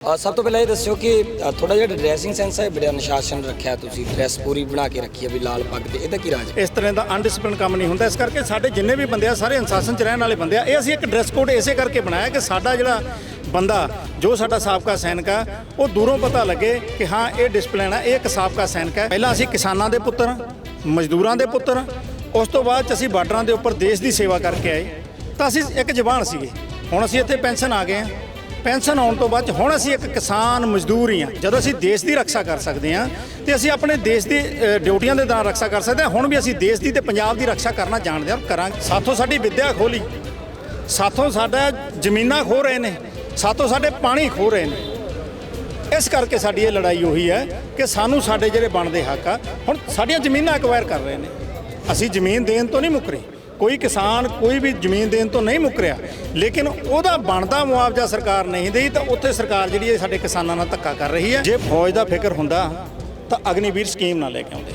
ਸਭ ਤੋਂ ਪਹਿਲਾਂ ਇਹ ਦੱਸਿਓ ਕਿ ਥੋੜਾ ਜਿਹਾ ਡਰੈਸਿੰਗ ਸੈਂਸ ਹੈ, ਬੜਾ ਅਨੁਸ਼ਾਸਨ ਰੱਖਿਆ ਤੁਸੀਂ ਡਰੈਸ ਪੂਰੀ ਬਣਾ ਕੇ ਰੱਖੀ ਹੈ ਵੀ ਲਾਲ ਪੱਗ ਤੇ, ਇਹਦਾ ਕੀ ਰਾਜ ਇਸ ਤਰ੍ਹਾਂ ਦਾ ਅਨਡਿਸਪਲਿਨ ਕੰਮ ਨਹੀਂ ਹੁੰਦਾ, ਇਸ ਕਰਕੇ ਸਾਡੇ ਜਿੰਨੇ ਵੀ ਬੰਦੇ ਆ, ਸਾਰੇ ਅਨੁਸ਼ਾਸਨ ਚ ਰਹਿਣ ਵਾਲੇ ਬੰਦੇ ਆ, ਇਹ ਅਸੀਂ ਇੱਕ ਡਰੈਸ ਕੋਡ ਇਸੇ ਕਰਕੇ ਬਣਾਇਆ ਕਿ ਸਾਡਾ ਜਿਹੜਾ ਬੰਦਾ, ਜੋ ਸਾਡਾ ਸਾਬਕਾ ਸੈਨਿਕ ਆ, ਉਹ ਦੂਰੋਂ ਪਤਾ ਲੱਗੇ ਕਿ ਹਾਂ, ਇਹ ਡਿਸਪਲਿਨ ਆ, ਇਹ ਇੱਕ ਸਾਬਕਾ ਸੈਨਿਕ ਹੈ ਪਹਿਲਾਂ ਅਸੀਂ ਕਿਸਾਨਾਂ ਦੇ ਪੁੱਤਰ, ਮਜ਼ਦੂਰਾਂ ਦੇ ਪੁੱਤਰ, ਉਸ ਤੋਂ ਬਾਅਦ ਚ ਅਸੀਂ ਬਾਰਡਰਾਂ ਦੇ ਉੱਪਰ ਦੇਸ਼ ਦੀ ਸੇਵਾ ਕਰਕੇ ਆਏ। ਤਾਂ ਅਸੀਂ ਇੱਕ ਜਵਾਨ ਸੀਗੇ, ਹੁਣ ਅਸੀਂ ਇੱਥੇ ਪੈਨਸ਼ਨ ਆ ਗਏ ਹਾਂ ਪੈਨਸ਼ਨ ਆਉਣ ਤੋਂ ਬਾਅਦ ਹੁਣ ਅਸੀਂ ਇੱਕ ਕਿਸਾਨ ਮਜ਼ਦੂਰ ਹੀ ਹਾਂ। ਜਦੋਂ ਅਸੀਂ ਦੇਸ਼ ਦੀ ਰੱਖਿਆ ਕਰ ਸਕਦੇ ਹਾਂ, ਤੇ ਅਸੀਂ ਆਪਣੇ ਦੇਸ਼ ਦੀ ਡਿਊਟੀਆਂ ਦੇ ਦੌਰਾਨ ਰੱਖਿਆ ਕਰ ਸਕਦੇ ਹਾਂ। ਹੁਣ ਵੀ ਅਸੀਂ ਦੇਸ਼ ਦੀ ਤੇ ਪੰਜਾਬ ਦੀ ਰੱਖਿਆ ਕਰਨਾ ਜਾਣਦੇ ਹਾਂ ਕਰਾਂਗੇ। ਸਾਥੋਂ ਸਾਡੀ ਵਿੱਦਿਆ ਖੋਲੀ। ਸਾਥੋਂ ਸਾਡਾ ਜ਼ਮੀਨਾਂ ਖੋ ਰਹੇ ਨੇ। ਸਾਥੋਂ ਸਾਡੇ ਪਾਣੀ ਖੋ ਰਹੇ ਨੇ। ਇਸ ਕਰਕੇ ਸਾਡੀ ਇਹ ਲੜਾਈ ਉਹੀ ਹੈ ਕਿ ਸਾਨੂੰ ਸਾਡੇ ਜਿਹੜੇ ਬਣਦੇ ਹੱਕ ਆ, ਹੁਣ ਸਾਡੀਆਂ ਜ਼ਮੀਨਾਂ ਐਕਵਾਇਰ ਕਰ ਰਹੇ ਨੇ। ਅਸੀਂ ਜ਼ਮੀਨ ਦੇਣ ਤੋਂ ਨਹੀਂ ਮੁੱਕਰੇ ਕੋਈ ਕਿਸਾਨ ਕੋਈ ਵੀ ਜ਼ਮੀਨ ਦੇਣ ਤੋਂ ਨਹੀਂ ਮੁੱਕ ਰਿਹਾ, ਲੇਕਿਨ ਉਹਦਾ ਬਣਦਾ ਮੁਆਵਜ਼ਾ ਸਰਕਾਰ ਨਹੀਂ ਦੇਈ ਤਾਂ ਉੱਥੇ ਸਰਕਾਰ ਜਿਹੜੀ ਹੈ ਸਾਡੇ ਕਿਸਾਨਾਂ ਨਾਲ ਧੱਕਾ ਕਰ ਰਹੀ ਹੈ। ਜੇ ਫੌਜ ਦਾ ਫਿਕਰ ਹੁੰਦਾ ਤਾਂ ਅਗਨੀਵੀਰ ਸਕੀਮ ਨਾ ਲੈ ਕੇ ਆਉਂਦੇ।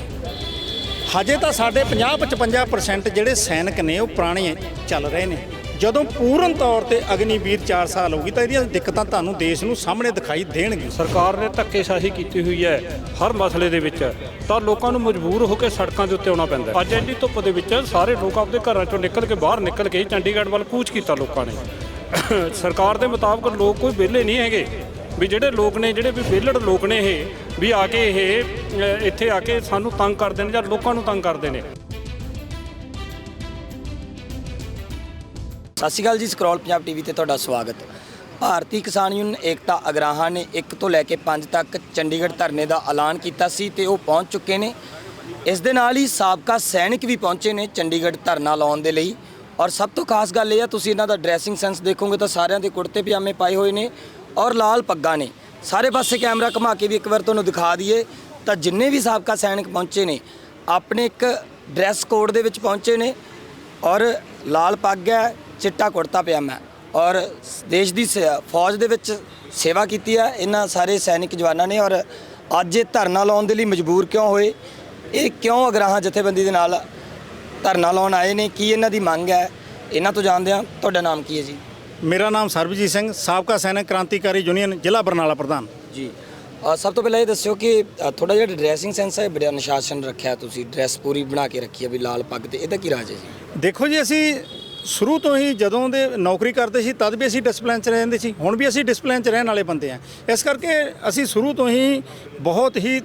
ਹਜੇ ਤਾਂ ਸਾਡੇ 50-55% ਜਿਹੜੇ ਸੈਨਿਕ ਨੇ ਉਹ ਪੁਰਾਣੇ ਚੱਲ ਰਹੇ ਨੇ। ਜਦੋਂ ਪੂਰਨ ਤੌਰ ਤੇ ਅਗਨੀਵੀਰ 4 ਸਾਲ ਹੋਊਗੀ ਤਾਂ ਇਹਦੀਆਂ ਦਿੱਕਤਾਂ ਤੁਹਾਨੂੰ ਦੇਸ਼ ਨੂੰ ਸਾਹਮਣੇ ਦਿਖਾਈ ਦੇਣਗੀਆਂ। ਸਰਕਾਰ ਨੇ ਧੱਕੇਸ਼ਾਹੀ ਕੀਤੀ ਹੋਈ ਹੈ ਹਰ ਮਸਲੇ ਦੇ ਵਿੱਚ ਤਾਂ ਲੋਕਾਂ ਨੂੰ ਮਜਬੂਰ ਹੋ ਕੇ ਸੜਕਾਂ ਦੇ ਉੱਤੇ ਆਉਣਾ ਪੈਂਦਾ ਅੱਜ ਇੰਨੀ ਧੁੱਪ ਦੇ ਵਿੱਚ ਸਾਰੇ ਲੋਕ ਆਪਣੇ ਘਰਾਂ ਚੋਂ ਨਿਕਲ ਕੇ ਬਾਹਰ ਨਿਕਲ ਕੇ ਚੰਡੀਗੜ੍ਹ ਵੱਲ ਕੂਚ ਕੀਤਾ ਲੋਕਾਂ ਨੇ। ਸਰਕਾਰ ਦੇ ਮੁਤਾਬਕ ਲੋਕ ਕੋਈ ਵਿਹਲੇ ਨਹੀਂ ਹੈਗੇ ਵੀ ਜਿਹੜੇ ਲੋਕ ਨੇ ਜਿਹੜੇ ਵੀ ਵਿਹਲੜ ਲੋਕ ਨੇ ਇਹ ਵੀ ਆ ਕੇ ਇਹ ਅ, ਇੱਥੇ ਆ ਕੇ ਸਾਨੂੰ ਤੰਗ ਕਰਦੇ ਨੇ ਜਾਂ ਲੋਕਾਂ ਨੂੰ ਤੰਗ ਕਰਦੇ ਨੇ। ਸਤਿ ਸ਼੍ਰੀ ਅਕਾਲ ਜੀ, ਸਕਰੋਲ ਪੰਜਾਬ ਟੀਵੀ ਤੇ ਤੁਹਾਡਾ ਸਵਾਗਤ। ਭਾਰਤੀ ਕਿਸਾਨ ਯੂਨੀਅਨ ਏਕਤਾ ਅਗਰਾਹਾਂ ਨੇ 1 ਤੋਂ ਲੈ ਕੇ 5 ਤੱਕ ਚੰਡੀਗੜ੍ਹ ਧਰਨੇ ਦਾ ਐਲਾਨ ਕੀਤਾ ਸੀ ਤੇ ਉਹ ਪਹੁੰਚ ਚੁੱਕੇ ਨੇ। ਇਸ ਦੇ ਨਾਲ ਹੀ ਸਾਬਕਾ ਸੈਨਿਕ ਵੀ ਪਹੁੰਚੇ ਨੇ ਚੰਡੀਗੜ੍ਹ ਧਰਨਾ ਲਾਉਣ ਦੇ ਲਈ। ਔਰ ਸਭ ਤੋਂ ਖਾਸ ਗੱਲ ਇਹ ਆ, ਤੁਸੀਂ ਇਹਨਾਂ ਦਾ ਡਰੈਸਿੰਗ ਸੈਂਸ ਦੇਖੋਗੇ ਤਾਂ ਸਾਰਿਆਂ ਦੇ ਕੁੜਤੇ ਪਜਾਮੇ ਪਾਏ ਹੋਏ ਨੇ ਔਰ ਲਾਲ ਪੱਗਾਂ ਨੇ। ਸਾਰੇ ਪਾਸੇ ਕੈਮਰਾ ਘੁਮਾ ਕੇ ਵੀ ਇੱਕ ਵਾਰ ਤੁਹਾਨੂੰ ਦਿਖਾ ਦਈਏ। ਤਾਂ ਜਿੰਨੇ ਵੀ ਸਾਬਕਾ ਸੈਨਿਕ ਪਹੁੰਚੇ ਨੇ, ਆਪਣੇ ਇੱਕ ਡਰੈਸ ਕੋਡ ਦੇ ਵਿੱਚ ਪਹੁੰਚੇ ਨੇ ਔਰ ਲਾਲ ਪੱਗ ਹੈ ਚਿੱਟਾ ਕੁੜਤਾ ਪਜਾਮਾ ਹੈ ਔਰ ਦੇਸ਼ ਦੀ ਫੌਜ ਦੇ ਵਿੱਚ ਸੇਵਾ ਕੀਤੀ ਹੈ ਇਹਨਾਂ ਸਾਰੇ ਸੈਨਿਕ ਜਵਾਨਾਂ ਨੇ ਔਰ ਅੱਜ ਇਹ ਧਰਨਾ ਲਾਉਣ ਦੇ ਲਈ ਮਜਬੂਰ ਕਿਉਂ ਹੋਏ? ਇਹ ਕਿਉਂ ਅਗਰਾਹਾਂ ਜਥੇਬੰਦੀ ਦੇ ਨਾਲ ਧਰਨਾ ਲਾਉਣ ਆਏ ਨੇ? ਕੀ ਇਹਨਾਂ ਦੀ ਮੰਗ ਹੈ? ਇਹਨਾਂ ਤੋਂ ਜਾਣਦੇ ਹਾਂ। ਤੁਹਾਡਾ ਨਾਮ ਕੀ ਹੈ ਜੀ? ਮੇਰਾ ਨਾਮ ਸਰਬਜੀਤ ਸਿੰਘ ਸਾਬਕਾ ਸੈਨਿਕ ਕ੍ਰਾਂਤੀਕਾਰੀ ਯੂਨੀਅਨ ਜ਼ਿਲ੍ਹਾ ਬਰਨਾਲਾ ਪ੍ਰਧਾਨ। ਜੀ। ਸਭ ਤੋਂ ਪਹਿਲਾਂ ਇਹ ਦੱਸਿਓ ਕਿ ਥੋੜਾ ਜਿਹਾ ਡਰੈਸਿੰਗ ਸੈਂਸ ਹੈ ਬੜਾ ਅਨੁਸ਼ਾਸਨ ਰੱਖਿਆ ਤੁਸੀਂ ਡਰੈਸ ਪੂਰੀ ਬਣਾ ਕੇ ਰੱਖੀ ਹੈ ਵੀ ਲਾਲ ਪੱਗ ਤੇ। ਇਹਦਾ ਕੀ ਰਾਜ ਹੈ ਜੀ? ਦੇਖੋ ਜੀ ਅਸੀਂ ਸ਼ੁਰੂ ਤੋਂ ਹੀ ਜਦੋਂ ਦੇ ਨੌਕਰੀ ਕਰਦੇ ਸੀ, ਤਦ ਵੀ ਅਸੀਂ ਡਿਸਪਲਿਨ 'ਚ ਰਹਿੰਦੇ ਸੀ। ਹੁਣ ਵੀ ਅਸੀਂ ਡਿਸਪਲਿਨ 'ਚ ਰਹਿਣ ਵਾਲੇ ਬੰਦੇ ਆ ਇਸ ਕਰਕੇ ਅਸੀਂ ਸ਼ੁਰੂ ਤੋਂ ਹੀ ਬਹੁਤ ਹੀ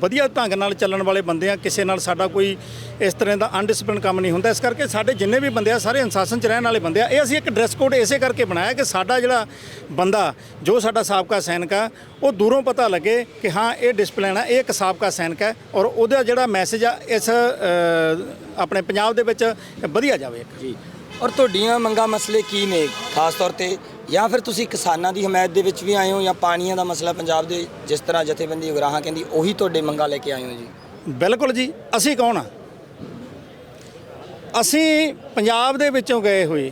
ਵਧੀਆ ਢੰਗ ਨਾਲ ਚੱਲਣ ਵਾਲੇ ਬੰਦੇ ਆ ਕਿਸੇ ਨਾਲ ਸਾਡਾ ਕੋਈ ਇਸ ਤਰ੍ਹਾਂ ਦਾ ਅਨਡਿਸਪਲਿਨ ਕੰਮ ਨਹੀਂ ਹੁੰਦਾ। ਇਸ ਕਰਕੇ ਸਾਡੇ ਜਿੰਨੇ ਵੀ ਬੰਦੇ ਆ, ਸਾਰੇ ਅਨੁਸ਼ਾਸਨ 'ਚ ਰਹਿਣ ਵਾਲੇ ਬੰਦੇ ਆ। ਇਹ ਅਸੀਂ ਇੱਕ ਡਰੈਸ ਕੋਡ ਇਸੇ ਕਰਕੇ ਬਣਾਇਆ ਕਿ ਸਾਡਾ ਜਿਹੜਾ ਬੰਦਾ, ਜੋ ਸਾਡਾ ਸਾਬਕਾ ਸੈਨਿਕ ਆ, ਉਹ ਦੂਰੋਂ ਪਤਾ ਲੱਗੇ ਕਿ ਹਾਂ, ਇਹ ਡਿਸਪਲਿਨ ਆ, ਇਹ ਇੱਕ ਸਾਬਕਾ ਸੈਨਿਕ ਹੈ ਔਰ ਉਹਦਾ ਜਿਹੜਾ ਮੈਸੇਜ ਆ, ਇਸ ਆਪਣੇ ਪੰਜਾਬ ਦੇ ਵਿੱਚ ਵਧੀਆ ਜਾਵੇ ਜੀ। ਔਰ ਤੁਹਾਡੀਆਂ ਮੰਗਾਂ ਮਸਲੇ ਕੀ ਨੇ? ਖਾਸ ਤੌਰ ਤੇ ਜਾਂ ਫਿਰ ਤੁਸੀਂ ਕਿਸਾਨਾਂ ਦੀ ਹਮਾਇਤ ਦੇ ਵਿੱਚ ਵੀ ਆਏ ਹੋ ਜਾਂ ਪਾਣੀਆਂ ਦਾ ਮਸਲਾ ਪੰਜਾਬ ਦੇ ਜਿਸ ਤਰ੍ਹਾਂ ਜਥੇਬੰਦੀ ਉਗਰਾਹਾਂ ਕਹਿੰਦੀ ਉਹੀ ਤੁਹਾਡੇ ਮੰਗਾਂ ਲੈ ਕੇ ਆਏ ਹੋ ਜੀ? ਬਿਲਕੁਲ ਜੀ। ਅਸੀਂ ਕੌਣ ਆ? ਅਸੀਂ ਪੰਜਾਬ ਦੇ ਵਿੱਚੋਂ ਗਏ ਹੋਏ।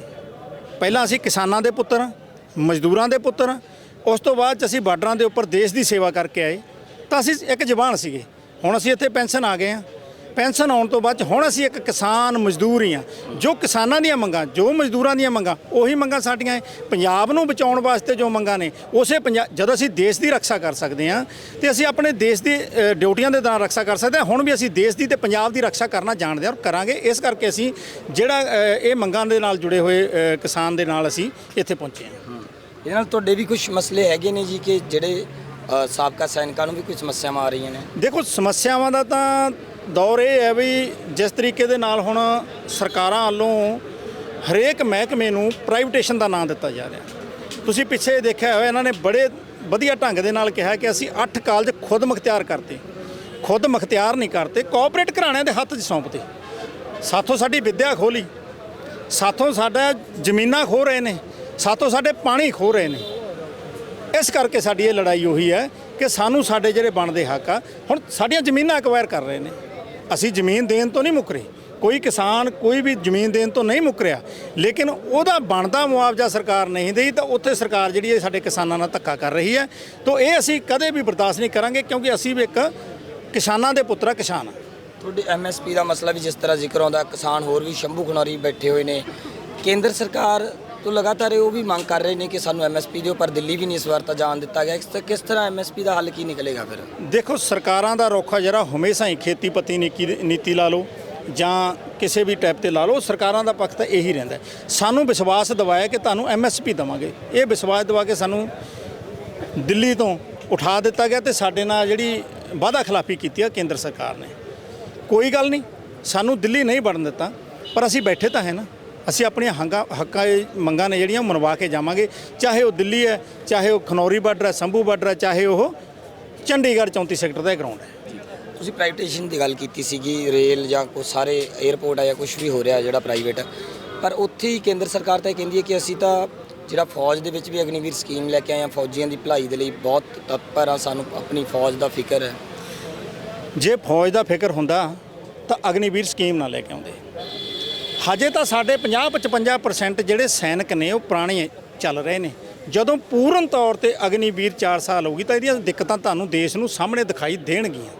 ਪਹਿਲਾਂ ਅਸੀਂ ਕਿਸਾਨਾਂ ਦੇ ਪੁੱਤਰ ਹਾਂ, ਮਜ਼ਦੂਰਾਂ ਦੇ ਪੁੱਤਰ ਉਸ ਤੋਂ ਬਾਅਦ 'ਚ ਅਸੀਂ ਬਾਰਡਰਾਂ ਦੇ ਉੱਪਰ ਦੇਸ਼ ਦੀ ਸੇਵਾ ਕਰਕੇ ਆਏ। ਤਾਂ ਅਸੀਂ ਇੱਕ ਜਵਾਨ ਸੀਗੇ। ਹੁਣ ਅਸੀਂ ਇੱਥੇ ਪੈਨਸ਼ਨ ਆ ਗਏ ਹਾਂ। ਪੈਨਸ਼ਨ ਆਉਣ ਤੋਂ ਬਾਅਦ ਹੁਣ ਅਸੀਂ ਇੱਕ ਕਿਸਾਨ ਮਜ਼ਦੂਰ ਹੀ ਆ ਜੋ ਕਿਸਾਨਾਂ ਦੀਆਂ ਮੰਗਾਂ ਜੋ ਮਜ਼ਦੂਰਾਂ ਦੀਆਂ ਮੰਗਾਂ ਉਹੀ ਮੰਗਾਂ ਸਾਡੀਆਂ ਪੰਜਾਬ ਨੂੰ ਬਚਾਉਣ ਵਾਸਤੇ ਜੋ ਮੰਗਾਂ ਨੇ ਉਸੇ ਜਦੋਂ ਅਸੀਂ ਦੇਸ਼ ਦੀ ਰੱਖਿਆ ਕਰ ਸਕਦੇ ਹਾਂ ਤੇ ਅਸੀਂ ਆਪਣੇ ਦੇਸ਼ ਦੀ ਡਿਊਟੀਆਂ ਦੇ ਦੌਰਾਨ ਰੱਖਿਆ ਕਰ ਸਕਦੇ ਹਾਂ। ਹੁਣ ਵੀ ਅਸੀਂ ਦੇਸ਼ ਦੀ ਤੇ ਪੰਜਾਬ ਦੀ ਰੱਖਿਆ ਕਰਨਾ ਜਾਣਦੇ ਹਾਂ ਔਰ ਕਰਾਂਗੇ। ਇਸ ਕਰਕੇ ਅਸੀਂ ਜਿਹੜਾ ਇਹ ਮੰਗਾਂ ਦੇ ਨਾਲ ਜੁੜੇ ਹੋਏ ਕਿਸਾਨ ਦੇ ਨਾਲ ਅਸੀਂ ਇੱਥੇ ਪਹੁੰਚੇ ਹਾਂ। ਇਹਦੇ ਨਾਲ ਤੁਹਾਡੇ ਵੀ ਕੁਝ ਮਸਲੇ ਹੈਗੇ ਨੇ ਜੀ ਕਿ ਜਿਹੜੇ ਸਾਬਕਾ ਸੈਨਿਕਾਂ ਨੂੰ ਵੀ ਕੁਝ ਸਮੱਸਿਆਵਾਂ ਆ ਰਹੀਆਂ ਨੇ? ਦੇਖੋ ਸਮੱਸਿਆਵਾਂ ਦਾ ਤਾਂ ਦੌਰ ਇਹ ਹੈ ਵੀ ਜਿਸ ਤਰੀਕੇ ਦੇ ਨਾਲ ਹੁਣ ਸਰਕਾਰਾਂ ਵੱਲੋਂ ਹਰੇਕ ਮਹਿਕਮੇ ਨੂੰ ਪ੍ਰਾਈਵੇਟੇਸ਼ਨ ਦਾ ਨਾਂ ਦਿੱਤਾ ਜਾ ਰਿਹਾ। ਤੁਸੀਂ ਪਿੱਛੇ ਦੇਖਿਆ ਹੋਇਆ, ਇਹਨਾਂ ਨੇ ਬੜੇ ਵਧੀਆ ਢੰਗ ਦੇ ਨਾਲ ਕਿਹਾ ਕਿ ਅਸੀਂ 8 ਕਾਲਜ ਖੁਦ ਮੁਖਤਿਆਰ ਕਰਤੇ। ਖੁਦ ਮੁਖਤਿਆਰ ਨਹੀਂ ਕਰਤੇ, ਕੋਆਪਰੇਟ ਘਰਾਣਿਆਂ ਦੇ ਹੱਥ 'ਚ ਸੌਂਪਤੇ। ਸਾਥੋਂ ਸਾਡੀ ਵਿੱਦਿਆ ਖੋਲੀ, ਸਾਥੋਂ ਸਾਡਾ ਜ਼ਮੀਨਾਂ ਖੋ ਰਹੇ ਨੇ, ਸਾਥੋਂ ਸਾਡੇ ਪਾਣੀ ਖੋ ਰਹੇ ਨੇ। ਇਸ ਕਰਕੇ ਸਾਡੀ ਇਹ ਲੜਾਈ ਉਹੀ ਹੈ ਕਿ ਸਾਨੂੰ ਸਾਡੇ ਜਿਹੜੇ ਬਣਦੇ ਹੱਕ ਆ, ਹੁਣ ਸਾਡੀਆਂ ਜ਼ਮੀਨਾਂ ਐਕਵਾਇਰ ਕਰ ਰਹੇ ਨੇ। ਅਸੀਂ ਜ਼ਮੀਨ ਦੇਣ ਤੋਂ ਨਹੀਂ ਮੁੱਕਰੇ ਕੋਈ ਕਿਸਾਨ ਕੋਈ ਵੀ ਜ਼ਮੀਨ ਦੇਣ ਤੋਂ ਨਹੀਂ ਮੁੱਕਰਿਆ ਲੇਕਿਨ ਉਹਦਾ ਬਣਦਾ ਮੁਆਵਜ਼ਾ ਸਰਕਾਰ ਨਹੀਂ ਦੇਈ ਤਾਂ ਉੱਥੇ ਸਰਕਾਰ ਜਿਹੜੀ ਹੈ ਸਾਡੇ ਕਿਸਾਨਾਂ ਨਾਲ ਧੱਕਾ ਕਰ ਰਹੀ ਹੈ। ਤਾਂ ਇਹ ਅਸੀਂ ਕਦੇ ਵੀ ਬਰਦਾਸ਼ਤ ਨਹੀਂ ਕਰਾਂਗੇ ਕਿਉਂਕਿ ਅਸੀਂ ਵੀ ਇੱਕ ਕਿਸਾਨਾਂ ਦੇ ਪੁੱਤਰਾ ਕਿਸਾਨ ਹਾਂ ਤੁਹਾਡੇ ਐਮਐਸਪੀ ਦਾ ਮਸਲਾ ਵੀ ਜਿਸ ਤਰ੍ਹਾਂ ਜ਼ਿਕਰ ਆਉਂਦਾ, ਕਿਸਾਨ ਹੋਰ ਵੀ ਸ਼ੰਭੂ ਖਨੌਰੀ ਬੈਠੇ ਹੋਏ ਨੇ। ਕੇਂਦਰ ਸਰਕਾਰ ਤੋ ਲਗਾਤਾਰ ਉਹ ਵੀ ਮੰਗ ਕਰ ਰਹੇ ਨੇ ਕਿ ਸਾਨੂੰ ਐਮਐਸਪੀ ਦਿਓ, ਪਰ ਦਿੱਲੀ ਵੀ ਨਹੀਂ ਇਸ ਵਾਰ ਤਾਂ ਜਾਣ ਦਿੱਤਾ ਗਿਆ। ਇਸ ਤੇ ਕਿਸ ਤਰ੍ਹਾਂ ਐਮਐਸਪੀ ਦਾ ਹੱਲ ਕੀ ਨਿਕਲੇਗਾ ਫਿਰ? ਦੇਖੋ, ਸਰਕਾਰਾਂ ਦਾ ਰੋਖਾ ਜਿਹੜਾ ਹਮੇਸ਼ਾ ਹੀ ਖੇਤੀਪਤੀ ਨੀਤੀ ਨੀਤੀ ਲਾ ਲਓ ਜਾਂ ਕਿਸੇ ਵੀ ਟੈਪ ਤੇ ਲਾ ਲਓ, ਸਰਕਾਰਾਂ ਦਾ ਪੱਖ ਤਾਂ ਇਹੀ ਰਹਿੰਦਾ ਸਾਨੂੰ ਵਿਸ਼ਵਾਸ ਦਿਵਾਇਆ ਕਿ ਤੁਹਾਨੂੰ ਐਮਐਸਪੀ ਦਵਾਂਗੇ। ਇਹ ਵਿਸ਼ਵਾਸ ਦਿਵਾ ਕੇ ਸਾਨੂੰ ਦਿੱਲੀ ਤੋਂ ਉਠਾ ਦਿੱਤਾ ਗਿਆ ਤੇ ਸਾਡੇ ਨਾਲ ਜਿਹੜੀ ਵਾਅਦਾ ਖਿਲਾਫੀ ਕੀਤੀ ਆ ਕੇਂਦਰ ਸਰਕਾਰ ਨੇ। ਕੋਈ ਗੱਲ ਨਹੀਂ, ਸਾਨੂੰ ਦਿੱਲੀ ਨਹੀਂ ਵੜਨ ਦਿੱਤਾ, ਪਰ ਅਸੀਂ ਬੈਠੇ ਤਾਂ ਹੈ ਨਾ। ਅਸੀਂ ਆਪਣੀਆਂ ਹੰਗਾ ਹੱਕਾਂ ਮੰਗਾਂ ਨੇ ਜਿਹੜੀਆਂ ਮਨਵਾ ਕੇ ਜਾਵਾਂਗੇ। ਚਾਹੇ ਉਹ ਦਿੱਲੀ ਹੈ ਚਾਹੇ ਉਹ ਖਨੌਰੀ ਬਾਰਡਰ ਹੈ ਸੰਭੂ ਬਾਰਡਰ ਹੈ ਚਾਹੇ ਉਹ ਚੰਡੀਗੜ੍ਹ 34 ਸੈਕਟਰ ਦਾ ਗਰਾਊਂਡ ਹੈ। ਤੁਸੀਂ ਪ੍ਰਾਈਵੇਟੇਸ਼ਨ ਦੀ ਗੱਲ ਕੀਤੀ ਸੀਗੀ ਰੇਲ ਜਾਂ ਕੋ ਸਾਰੇ 에ਅਰਪੋਰਟ ਆ ਜਾਂ ਕੁਝ ਵੀ ਹੋ ਰਿਹਾ ਜਿਹੜਾ ਪ੍ਰਾਈਵੇਟ ਪਰ ਉੱਥੇ ਹੀ ਕੇਂਦਰ ਸਰਕਾਰ ਤਾਂ ਇਹ ਕਹਿੰਦੀ ਹੈ ਕਿ ਅਸੀਂ ਤਾਂ ਜਿਹੜਾ ਫੌਜ ਦੇ ਵਿੱਚ ਵੀ ਅਗਨੀਵੀਰ ਸਕੀਮ ਲੈ ਕੇ ਆਏ ਹਾਂ ਫੌਜੀਆਂ ਦੀ ਭਲਾਈ ਦੇ ਲਈ ਬਹੁਤ ਤਤਪਰ ਆ ਸਾਨੂੰ ਆਪਣੀ ਫੌਜ ਦਾ ਫਿਕਰ ਹੈ। ਜੇ ਫੌਜ ਦਾ ਫਿਕਰ ਹੁੰਦਾ ਤਾਂ ਅਗਨੀਵੀਰ ਸਕੀਮ ਨਾ ਲੈ ਕੇ ਆਉਂਦੇ। ਹਜੇ ਤਾਂ ਸਾਡੇ 50-55% ਜਿਹੜੇ ਸੈਨਿਕ ਨੇ, ਉਹ ਪੁਰਾਣੇ ਚੱਲ ਰਹੇ ਨੇ। ਜਦੋਂ ਪੂਰਨ ਤੌਰ ਤੇ ਅਗਨੀਵੀਰ 4 ਸਾਲ ਹੋ ਗਈ ਤਾਂ ਇਹਦੀਆਂ ਦਿੱਕਤਾਂ ਤੁਹਾਨੂੰ ਦੇਸ਼ ਨੂੰ ਸਾਹਮਣੇ ਦਿਖਾਈ ਦੇਣਗੀਆਂ।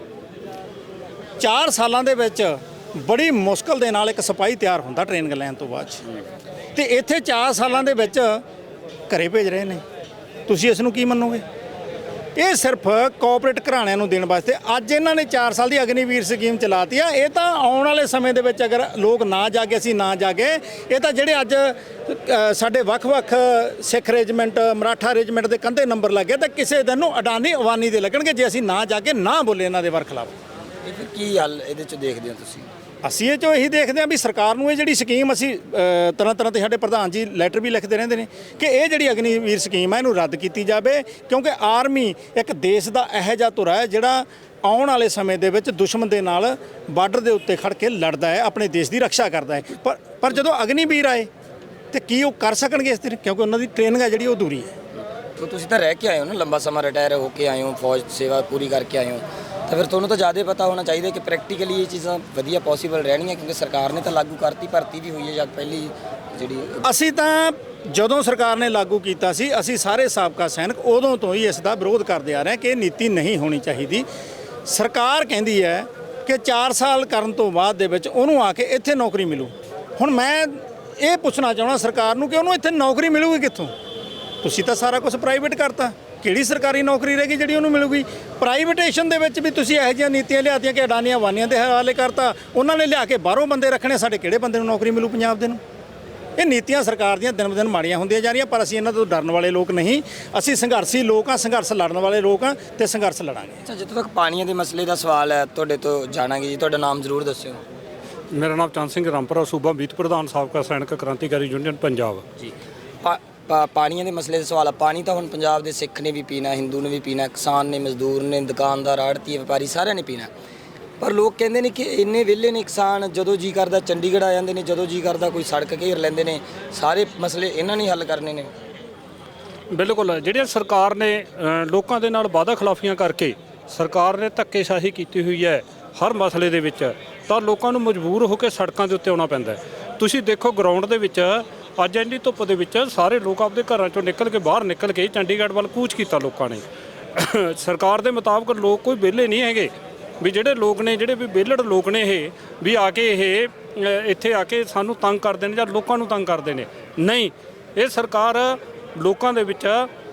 4 ਸਾਲਾਂ ਦੇ ਵਿੱਚ ਬੜੀ ਮੁਸ਼ਕਲ ਦੇ ਨਾਲ ਇੱਕ ਸਿਪਾਹੀ ਤਿਆਰ ਹੁੰਦਾ ਟ੍ਰੇਨਿੰਗ ਲੈਣ ਤੋਂ ਬਾਅਦ। 'ਚ। ਤੇ ਇੱਥੇ 4 ਸਾਲਾਂ ਦੇ ਵਿੱਚ ਘਰੇ ਭੇਜ ਰਹੇ ਨੇ। ਤੁਸੀਂ ਇਸ ਨੂੰ ਕੀ ਮੰਨੋਗੇ? ਇਹ ਸਿਰਫ ਕੋਆਪਰੇਟ ਘਰਾਣਿਆਂ ਨੂੰ ਦੇਣ ਵਾਸਤੇ। ਅੱਜ ਇਹਨਾਂ ਨੇ 4 ਸਾਲ ਦੀ ਅਗਨੀਵੀਰ ਸਕੀਮ ਚਲਾਤੀ ਆ। ਇਹ ਤਾਂ ਆਉਣ ਵਾਲੇ ਸਮੇਂ ਦੇ ਵਿੱਚ ਅਗਰ ਲੋਕ ਨਾ ਜਾਗੇ, ਅਸੀਂ ਨਾ ਜਾਗੇ, ਇਹ ਤਾਂ ਜਿਹੜੇ ਅੱਜ ਸਾਡੇ ਵੱਖ-ਵੱਖ ਸਿੱਖ ਰੈਜੀਮੈਂਟ, ਮਰਾਠਾ ਰੈਜੀਮੈਂਟ ਦੇ ਕੰਧੇ ਨੰਬਰ ਲੱਗੇ, ਤਾਂ ਕਿਸੇ ਦਿਨ ਨੂੰ ਅਡਾਨੀ, ਅਵਾਨੀ ਦੇ ਲੱਗਣਗੇ। ਜੇ ਅਸੀਂ ਨਾ ਜਾਗੇ, ਨਾ ਬੋਲੇ ਇਹਨਾਂ ਦੇ ਵਰਖਲਾਫ। ਇਹ ਕੀ ਹੱਲ ਇਹਦੇ ਚ ਦੇਖਦੇ ਹੋ ਤੁਸੀਂ? ਅਸੀਂ ਇਹ ਚੋਂ ਇਹੀ ਦੇਖਦੇ ਹਾਂ ਵੀ ਸਰਕਾਰ ਨੂੰ ਇਹ ਜਿਹੜੀ ਸਕੀਮ ਅਸੀਂ ਤਰ੍ਹਾਂ ਤਰ੍ਹਾਂ ਤੇ ਸਾਡੇ ਪ੍ਰਧਾਨ ਜੀ ਲੈਟਰ ਵੀ ਲਿਖਦੇ ਰਹਿੰਦੇ ਨੇ ਕਿ ਇਹ ਜਿਹੜੀ ਅਗਨੀਵੀਰ ਸਕੀਮ ਹੈ ਇਹਨੂੰ ਰੱਦ ਕੀਤੀ ਜਾਵੇ ਕਿਉਂਕਿ ਆਰਮੀ ਇੱਕ ਦੇਸ਼ ਦਾ ਇਹੋ ਜਿਹਾ ਧੁਰਾ ਹੈ ਜਿਹੜਾ ਆਉਣ ਵਾਲੇ ਸਮੇਂ ਦੇ ਵਿੱਚ ਦੁਸ਼ਮਣ ਦੇ ਨਾਲ ਬਾਰਡਰ ਦੇ ਉੱਤੇ ਖੜ ਕੇ ਲੜਦਾ ਹੈ, ਆਪਣੇ ਦੇਸ਼ ਦੀ ਰੱਖਿਆ ਕਰਦਾ ਹੈ। ਪਰ ਪਰ ਜਦੋਂ ਅਗਨੀਵੀਰ ਆਏ, ਤੇ ਕੀ ਉਹ ਕਰ ਸਕਣਗੇ ਇਸ ਤਰ੍ਹਾਂ ਕਿਉਂਕਿ ਉਹਨਾਂ ਦੀ ਟ੍ਰੇਨਿੰਗ ਹੈ ਜਿਹੜੀ ਉਹ ਦੂਰੀ ਹੈ। ਤੋ ਤੁਸੀਂ ਤਾਂ ਰਹਿ ਕੇ ਆਏ ਹੋ ਨਾ, ਲੰਬਾ ਸਮਾਂ ਰਿਟਾਇਰ ਹੋ ਕੇ ਆਏ ਹੋ, ਫੌਜ ਸੇਵਾ ਪੂਰੀ ਕਰਕੇ ਆਏ ਹੋ, ਤਾਂ ਫਿਰ ਤੁਹਾਨੂੰ ਤਾਂ ਜ਼ਿਆਦਾ ਪਤਾ ਹੋਣਾ ਚਾਹੀਦਾ ਕਿ ਪ੍ਰੈਕਟੀਕਲੀ ਇਹ ਚੀਜ਼ਾਂ ਵਧੀਆ ਪੋਸੀਬਲ ਰਹਿਣਗੀਆਂ, ਕਿਉਂਕਿ ਸਰਕਾਰ ਨੇ ਤਾਂ ਲਾਗੂ ਕਰਤੀ, ਭਰਤੀ ਵੀ ਹੋਈ ਹੈ, ਜਾਂ ਪਹਿਲੀ ਜਿਹੜੀ ਅਸੀਂ ਤਾਂ ਜਦੋਂ ਸਰਕਾਰ ਨੇ ਲਾਗੂ ਕੀਤਾ ਸੀ, ਅਸੀਂ ਸਾਰੇ ਸਾਬਕਾ ਸੈਨਿਕ ਉਦੋਂ ਤੋਂ ਹੀ ਇਸ ਦਾ ਵਿਰੋਧ ਕਰਦੇ ਆ ਰਹੇ ਹਾਂ ਕਿ ਇਹ ਨੀਤੀ ਨਹੀਂ ਹੋਣੀ ਚਾਹੀਦੀ। ਸਰਕਾਰ ਕਹਿੰਦੀ ਹੈ ਕਿ 4 ਸਾਲ ਕਰਨ ਤੋਂ ਬਾਅਦ ਦੇ ਵਿੱਚ ਉਹਨੂੰ ਆ ਕੇ ਇੱਥੇ ਨੌਕਰੀ ਮਿਲੂ। ਹੁਣ ਮੈਂ ਇਹ ਪੁੱਛਣਾ ਚਾਹਣਾ ਸਰਕਾਰ ਨੂੰ ਕਿ ਉਹਨੂੰ ਇੱਥੇ ਨੌਕਰੀ ਮਿਲੂਗੀ ਕਿੱਥੋਂ? ਤੁਸੀਂ ਤਾਂ ਸਾਰਾ ਕੁਝ ਪ੍ਰਾਈਵੇਟ ਕਰਤਾ। ਕਿਹੜੀ ਸਰਕਾਰੀ ਨੌਕਰੀ ਰਹੇਗੀ ਜਿਹੜੀ ਉਹਨੂੰ ਮਿਲੂਗੀ? ਪ੍ਰਾਈਵੇਟੇਸ਼ਨ ਦੇ ਵਿੱਚ ਵੀ ਤੁਸੀਂ ਇਹੋ ਜਿਹੀਆਂ ਨੀਤੀਆਂ ਲਿਆਤੀਆਂ ਕਿ ਅਡਾਨੀਆਂ ਵਾਨੀਆਂ ਦੇ ਹਵਾਲੇ ਕਰਤਾ। ਉਹਨਾਂ ਨੇ ਲਿਆ ਕੇ ਬਾਹਰੋਂ ਬੰਦੇ ਰੱਖਣੇ ਸਾਡੇ ਕਿਹੜੇ ਬੰਦੇ ਨੂੰ ਨੌਕਰੀ ਮਿਲੂ ਪੰਜਾਬ ਦੇ ਨੂੰ? ਇਹ ਨੀਤੀਆਂ ਸਰਕਾਰ ਦੀਆਂ ਦਿਨ ਦਿਨ ਮਾੜੀਆਂ ਹੁੰਦੀਆਂ ਜਾ ਰਹੀਆਂ ਪਰ ਅਸੀਂ ਇਹਨਾਂ ਤੋਂ ਡਰਨ ਵਾਲੇ ਲੋਕ ਨਹੀਂ। ਅਸੀਂ ਸੰਘਰਸ਼ੀ ਲੋਕ ਆ ਸੰਘਰਸ਼ ਲੜਨ ਵਾਲੇ ਲੋਕ ਆ ਤੇ ਸੰਘਰਸ਼ ਲੜਾਂਗੇ। ਅੱਛਾ ਜਿੱਥੋਂ ਤੱਕ ਪਾਣੀਆਂ ਦੇ ਮਸਲੇ ਦਾ ਸਵਾਲ ਹੈ ਤੁਹਾਡੇ ਤੋਂ ਜਾਣਾਂਗੇ ਜੀ। ਤੁਹਾਡਾ ਨਾਮ ਜ਼ਰੂਰ ਦੱਸਿਓ। ਮੇਰਾ ਨਾਮ ਚੰਦ ਸਿੰਘ ਰਾਮਪੁਰਾ ਸੂਬਾ ਮੀਤ ਪ੍ਰਧਾਨ ਸਾਬਕਾ ਸੈਨਿਕ ਕ੍ਰਾਂਤੀਕਾਰੀ ਯੂਨੀਅਨ ਪੰਜਾਬ। ਜੀ ਪਾਣੀਆਂ ਦੇ ਮਸਲੇ ਦਾ ਸਵਾਲ ਆ। ਪਾਣੀ ਤਾਂ ਹੁਣ ਪੰਜਾਬ ਦੇ ਸਿੱਖ ਨੇ ਵੀ ਪੀਣਾ, ਹਿੰਦੂ ਨੇ ਵੀ ਪੀਣਾ, ਕਿਸਾਨ ਨੇ, ਮਜ਼ਦੂਰ ਨੇ, ਦੁਕਾਨਦਾਰ ਆੜਤੀ ਵਪਾਰੀ ਸਾਰਿਆਂ ਨੇ ਪੀਣਾ। ਪਰ ਲੋਕ ਕਹਿੰਦੇ ਨੇ ਕਿ ਇੰਨੇ ਵਿਹਲੇ ਨੇ ਕਿਸਾਨ, ਜਦੋਂ ਜੀ ਕਰਦਾ ਚੰਡੀਗੜ੍ਹ ਆ ਜਾਂਦੇ ਨੇ, ਜਦੋਂ ਜੀ ਕਰਦਾ ਕੋਈ ਸੜਕ ਘੇਰ ਲੈਂਦੇ ਨੇ, ਸਾਰੇ ਮਸਲੇ ਇਹਨਾਂ ਨੇ ਹੱਲ ਕਰਨੇ ਨੇ। ਬਿਲਕੁਲ, ਜਿਹੜੀਆਂ ਸਰਕਾਰ ਨੇ ਲੋਕਾਂ ਦੇ ਨਾਲ ਵਾਅਦਾ ਖਿਲਾਫੀਆਂ ਕਰਕੇ ਸਰਕਾਰ ਨੇ ਧੱਕੇਸ਼ਾਹੀ ਕੀਤੀ ਹੋਈ ਹੈ ਹਰ ਮਸਲੇ ਦੇ ਵਿੱਚ, ਤਾਂ ਲੋਕਾਂ ਨੂੰ ਮਜਬੂਰ ਹੋ ਕੇ ਸੜਕਾਂ ਦੇ ਉੱਤੇ ਆਉਣਾ ਪੈਂਦਾ ਤੁਸੀਂ ਦੇਖੋ, ਗਰਾਊਂਡ ਦੇ ਵਿੱਚ ਅੱਜ ਇੰਨੀ ਧੁੱਪ ਦੇ ਵਿੱਚ ਸਾਰੇ ਲੋਕ ਆਪਦੇ ਘਰਾਂ ਚੋਂ ਨਿਕਲ ਕੇ ਬਾਹਰ ਨਿਕਲ ਕੇ ਚੰਡੀਗੜ੍ਹ ਵੱਲ ਕੂਚ ਕੀਤਾ ਲੋਕਾਂ ਨੇ। ਸਰਕਾਰ ਦੇ ਮੁਤਾਬਕ ਲੋਕ ਕੋਈ ਵਿਹਲੇ ਨਹੀਂ ਹੈਗੇ। ਵੀ ਜਿਹੜੇ ਲੋਕ ਨੇ, ਜਿਹੜੇ ਵੀ ਵਿਹਲੜ ਲੋਕ ਨੇ ਇਹ, ਵੀ ਆ ਕੇ ਇਹ ਇੱਥੇ ਆ ਕੇ ਸਾਨੂੰ ਤੰਗ ਕਰਦੇ ਨੇ ਜਾਂ ਲੋਕਾਂ ਨੂੰ ਤੰਗ ਕਰਦੇ ਨੇ। ਨਹੀਂ, ਇਹ ਸਰਕਾਰ ਲੋਕਾਂ ਦੇ ਵਿੱਚ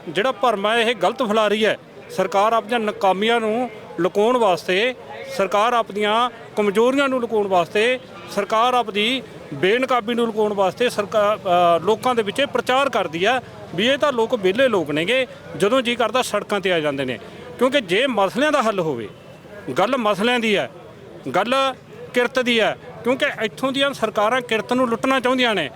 ਜਿਹੜਾ ਭਰਮ ਹੈ, ਇਹ ਗਲਤ ਫੈਲਾ ਰਹੀ ਹੈ। ਸਰਕਾਰ ਆਪਣੀਆਂ ਨਾਕਾਮੀਆਂ ਨੂੰ ਲੁਕਾਉਣ ਵਾਸਤੇ ਸਰਕਾਰ ਆਪਣੀਆਂ ਕਮਜ਼ੋਰੀਆਂ ਨੂੰ ਲੁਕਾਉਣ ਵਾਸਤੇ, ਸਰਕਾਰ ਆਪਣੀ ਬੇਨਕਾਬੀ ਨੂੰ ਲੁਕਾਉਣ ਵਾਸਤੇ ਸਰਕਾਰ ਲੋਕਾਂ ਦੇ ਵਿੱਚ ਇਹ ਪ੍ਰਚਾਰ ਕਰਦੀ ਆ ਵੀ ਇਹ ਤਾਂ ਲੋਕ ਵਿਹਲੇ ਲੋਕ ਨੇਗੇ, ਜਦੋਂ ਜੀ ਕਰਦਾ ਸੜਕਾਂ ਤੇ ਆ ਜਾਂਦੇ ਨੇ। ਕਿਉਂਕਿ ਜੇ ਮਸਲਿਆਂ ਦਾ ਹੱਲ ਹੋਵੇ, ਗੱਲ ਮਸਲਿਆਂ ਦੀ ਹੈ ਗੱਲ ਕਿਰਤ ਦੀ ਹੈ ਕਿਉਂਕਿ ਇੱਥੋਂ ਦੀਆਂ ਸਰਕਾਰਾਂ ਕਿਰਤ ਨੂੰ ਲੁੱਟਣਾ ਚਾਹੁੰਦੀਆਂ ਨੇ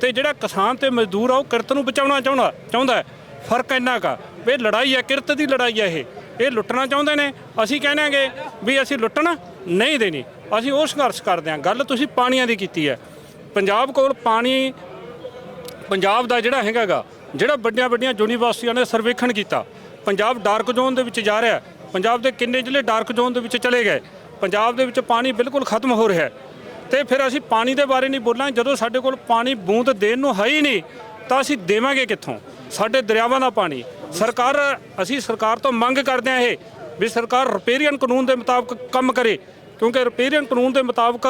ਤੇ ਜਿਹੜਾ ਕਿਸਾਨ ਤੇ ਮਜ਼ਦੂਰ ਆ ਉਹ ਕਿਰਤ ਨੂੰ ਬਚਾਉਣਾ ਚਾਹੁੰਦਾ ਚਾਹੁੰਦਾ ਫ਼ਰਕ ਇੰਨਾ ਕਾ ਵੀ ਲੜਾਈ ਹੈ ਕਿਰਤ ਦੀ ਲੜਾਈ ਹੈ ਇਹ। ਇਹ ਲੁੱਟਣਾ ਚਾਹੁੰਦੇ ਨੇ। ਅਸੀਂ ਕਹਿੰਨਾਂਗੇ ਵੀ ਅਸੀਂ ਲੁੱਟਣਾ ਨਹੀਂ ਦੇਣੀ। ਅਸੀਂ ਉਹ ਸੰਘਰਸ਼ ਕਰਦੇ ਹਾਂ। ਗੱਲ ਤੁਸੀਂ ਪਾਣੀਆਂ ਦੀ ਕੀਤੀ ਹੈ। ਪੰਜਾਬ ਕੋਲ ਪਾਣੀ ਪੰਜਾਬ ਦਾ ਜਿਹੜਾ ਹੈਗਾਗਾ ਜਿਹੜਾ ਵੱਡੀਆਂ ਵੱਡੀਆਂ ਯੂਨੀਵਰਸਿਟੀਆਂ ਨੇ ਸਰਵੇਖਣ ਕੀਤਾ। ਪੰਜਾਬ ਡਾਰਕ ਜ਼ੋਨ ਦੇ ਵਿੱਚ ਜਾ ਰਿਹਾ ਪੰਜਾਬ ਦੇ ਕਿੰਨੇ ਜ਼ਿਲ੍ਹੇ ਡਾਰਕ ਜ਼ੋਨ ਦੇ ਵਿੱਚ ਚਲੇ ਗਏ। ਪੰਜਾਬ ਦੇ ਵਿੱਚ ਪਾਣੀ ਬਿਲਕੁਲ ਖਤਮ ਹੋ ਰਿਹਾ ਹੈ। ਤੇ ਫਿਰ ਅਸੀਂ ਪਾਣੀ ਦੇ ਬਾਰੇ ਨਹੀਂ ਬੋਲਾਂਗੇ। ਜਦੋਂ ਸਾਡੇ ਕੋਲ ਪਾਣੀ ਬੂੰਦ ਦੇਣ ਨੂੰ ਹੈ ਹੀ ਨਹੀਂ, ਤਾਂ ਅਸੀਂ ਦੇਵਾਂਗੇ ਕਿੱਥੋਂ? ਸਾਡੇ ਦਰਿਆਵਾਂ ਦਾ ਪਾਣੀ। ਸਰਕਾਰ, ਅਸੀਂ ਸਰਕਾਰ ਤੋਂ ਮੰਗ ਕਰਦੇ ਹਾਂ ਇਹ, ਵੀ ਸਰਕਾਰ ਰਿਪੇਰੀਅਨ ਕਾਨੂੰਨ ਦੇ ਮੁਤਾਬਕ ਕੰਮ ਕਰੇ, ਕਿਉਂਕਿ ਰਿਪੇਰੀਅਨ ਕਾਨੂੰਨ ਦੇ ਮੁਤਾਬਕ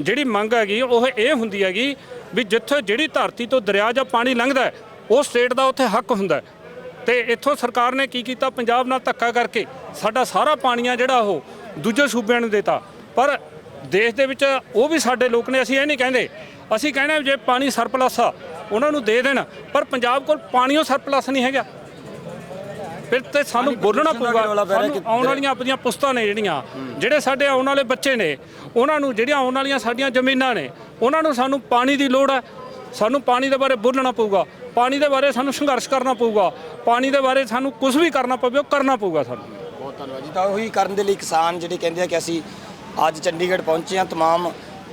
ਜਿਹੜੀ ਮੰਗ ਹੈਗੀ, ਉਹ ਇਹ ਹੁੰਦੀ ਹੈਗੀ ਵੀ ਜਿੱਥੇ ਜਿਹੜੀ ਧਰਤੀ ਤੋਂ ਦਰਿਆ ਜਾਂ ਪਾਣੀ ਲੰਘਦਾ ਉਹ ਸਟੇਟ ਦਾ ਉੱਥੇ ਹੱਕ ਹੁੰਦਾ ਹੈ। ਤੇ ਇੱਥੋਂ ਸਰਕਾਰ ਨੇ ਕੀ ਕੀਤਾ? ਪੰਜਾਬ ਨਾਲ ਧੱਕਾ ਕਰਕੇ ਸਾਡਾ ਸਾਰਾ ਪਾਣੀ ਆ ਜਿਹੜਾ ਉਹ ਦੂਜੇ ਸੂਬਿਆਂ ਨੂੰ ਦੇਤਾ। ਪਰ ਦੇਸ਼ ਦੇ ਵਿੱਚ ਉਹ ਵੀ ਸਾਡੇ ਲੋਕ ਨੇ, ਅਸੀਂ ਇਹ ਨਹੀਂ ਕਹਿੰਦੇ। ਅਸੀਂ ਕਹਿੰਦੇ ਜੇ ਪਾਣੀ ਸਰਪਲਸ ਆ, ਉਹਨਾਂ ਨੂੰ ਦੇ ਦੇਣ, ਪਰ ਪੰਜਾਬ ਕੋਲ ਪਾਣੀਓ ਸਰਪਲਸ ਨਹੀਂ ਹੈਗਾ। ਫਿਰ ਤੇ ਸਾਨੂੰ ਬੋਲਣਾ ਪ੍ਰਦੂਸ਼ਣ ਦਾ ਪਊਗਾ ਵੀ ਰੌਲਾ ਪੈ ਰਿਹਾ ਸਾਨੂੰ ਕਿ- ਆਉਣ ਵਾਲੀਆਂ ਆਪਣੀਆਂ ਪੁਸਤਾਂ ਨੇ ਜਿਹੜੀਆਂ ਜਿਹੜੇ ਸਾਡੇ ਆਉਣ ਵਾਲੇ ਬੱਚੇ ਨੇ ਉਹਨਾਂ ਨੂੰ ਜਿਹੜੀਆਂ ਆਉਣ ਵਾਲੀਆਂ ਸਾਡੀਆਂ ਜ਼ਮੀਨਾਂ ਨੇ ਉਹਨਾਂ ਨੂੰ ਸਾਨੂੰ ਪਾਣੀ ਦੀ ਲੋੜ ਹੈ ਸਾਨੂੰ ਪਾਣੀ ਦੇ ਬਾਰੇ ਬੋਲਣਾ ਪਊਗਾ ਪਾਣੀ ਦੇ ਬਾਰੇ ਸਾਨੂੰ ਸੰਘਰਸ਼ ਕਰਨਾ ਪਊਗਾ ਪਾਣੀ ਦੇ ਬਾਰੇ ਸਾਨੂੰ ਕੁਝ ਵੀ ਕਰਨਾ ਪਵੇ ਉਹ ਕਰਨਾ ਪਊਗਾ ਸਾਨੂੰ ਬਹੁਤ ਧੰਨਵਾਦ ਜੀ ਤਾਂ ਉਹੀ ਕਰਨ ਦੇ ਲਈ ਕਿਸਾਨ ਜਿਹੜੇ ਕਹਿੰਦੇ ਆ ਕਿ ਅਸੀਂ ਅੱਜ ਚੰਡੀਗੜ੍ਹ ਪਹੁੰਚੇ ਆ तमाम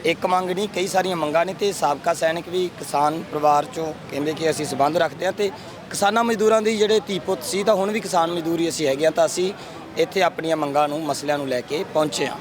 ਇੱਕ ਮੰਗ ਨਹੀਂ ਕਈ ਸਾਰੀਆਂ ਮੰਗਾਂ ਨੇ ਤੇ ਸਾਬਕਾ ਸੈਨਿਕ ਵੀ ਕਿਸਾਨ ਪਰਿਵਾਰ ਚੋਂ ਕਹਿੰਦੇ ਕਿ ਅਸੀਂ ਸਬੰਧ ਰੱਖਦੇ ਆ ਤੇ ਕਿਸਾਨਾਂ ਮਜ਼ਦੂਰਾਂ ਦੀ ਜਿਹੜੇ ਧੀ ਪੁੱਤ ਸੀ ਤਾਂ ਹੁਣ ਵੀ ਕਿਸਾਨ ਮਜ਼ਦੂਰੀ ਅਸੀਂ ਹੈਗੇ ਆ ਤਾਂ ਅਸੀਂ ਇੱਥੇ ਆਪਣੀਆਂ ਮੰਗਾਂ ਨੂੰ, ਮਸਲਿਆਂ ਨੂੰ ਲੈ ਕੇ ਪਹੁੰਚੇ ਆ